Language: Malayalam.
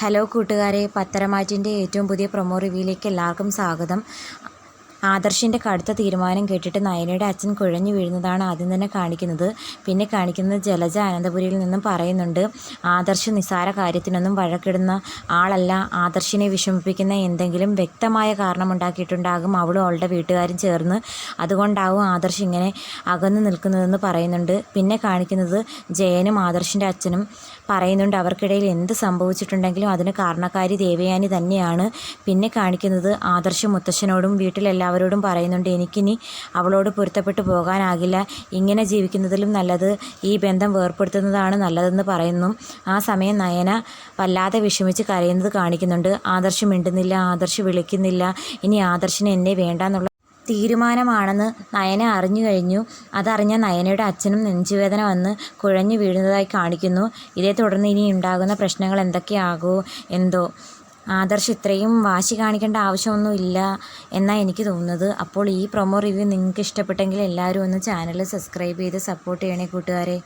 ഹലോ കൂട്ടുകാരെ പത്തരമാറ്റിന്റെ ഏറ്റവും പുതിയ പ്രൊമോ റിവ്യൂയിലേക്ക് എല്ലാവർക്കും സ്വാഗതം. ആദർശിന്റെ കടുത്ത തീരുമാനം കേട്ടിട്ട് നയനയുടെ അച്ഛൻ കുഴഞ്ഞു വീഴുന്നതാണ് ആദ്യം തന്നെ കാണിക്കുന്നത്. പിന്നെ കാണിക്കുന്നത് ജലജ അനന്തപുരിയിൽ നിന്നും പറയുന്നുണ്ട് ആദർശ് നിസാര കാര്യത്തിനൊന്നും വഴക്കിടുന്ന ആളല്ല. ആദർശിനെ വിഷമിപ്പിക്കുന്ന എന്തെങ്കിലും വ്യക്തമായ കാരണമുണ്ടാക്കിയിട്ടുണ്ടാകും. അവളും അവളുടെ വീട്ടുകാരും ചേർന്ന് അതുകൊണ്ടാവും ആദർശ് ഇങ്ങനെ അകന്നു നിൽക്കുന്നതെന്ന് പറയുന്നുണ്ട്. പിന്നെ കാണിക്കുന്നത് ജയനും ആദർശിന്റെ അച്ഛനും പറയുന്നുണ്ട് അവർക്കിടയിൽ എന്ത് സംഭവിച്ചിട്ടുണ്ടെങ്കിലും അതിന് കാരണക്കാരി ദേവയാനി തന്നെയാണ്. പിന്നെ കാണിക്കുന്നത് ആദർശ് മുത്തശ്ശനോടും വീട്ടിലെല്ലാവരോടും പറയുന്നുണ്ട് എനിക്കിനി അവളോട് പൊരുത്തപ്പെട്ടു പോകാനാകില്ല. ഇങ്ങനെ ജീവിക്കുന്നതിലും നല്ലത് ഈ ബന്ധം വേർപ്പെടുത്തുന്നതാണ് നല്ലതെന്ന് പറയുന്നു. ആ സമയം നയന വല്ലാതെ വിഷമിച്ച് കരയുന്നത് കാണിക്കുന്നുണ്ട്. ആദർശ് മിണ്ടുന്നില്ല ആദർശ് വിളിക്കുന്നില്ല. ഇനി ആദർശിന് എന്നെ വേണ്ടാന്നുള്ള തീരുമാനമാണെന്ന് നയന അറിഞ്ഞു കഴിഞ്ഞു. അതറിഞ്ഞ നയനയുടെ അച്ഛനും നെഞ്ചുവേദന വന്ന് കുഴഞ്ഞു വീഴുന്നതായി കാണിക്കുന്നു. ഇതേ തുടർന്ന് ഇനി ഉണ്ടാകുന്ന പ്രശ്നങ്ങൾ എന്തൊക്കെയാകോ? എന്തോ ആദർശ് ഇത്രയും വാശി കാണിക്കേണ്ട ആവശ്യമൊന്നുമില്ല എന്നാണ് എനിക്ക് തോന്നുന്നത്. അപ്പോൾ ഈ പ്രൊമോ റിവ്യൂ നിങ്ങൾക്ക് ഇഷ്ടപ്പെട്ടെങ്കിൽ എല്ലാവരും ഒന്ന് ചാനൽ സബ്സ്ക്രൈബ് ചെയ്ത് സപ്പോർട്ട് ചെയ്യണേ കൂട്ടുകാരെ.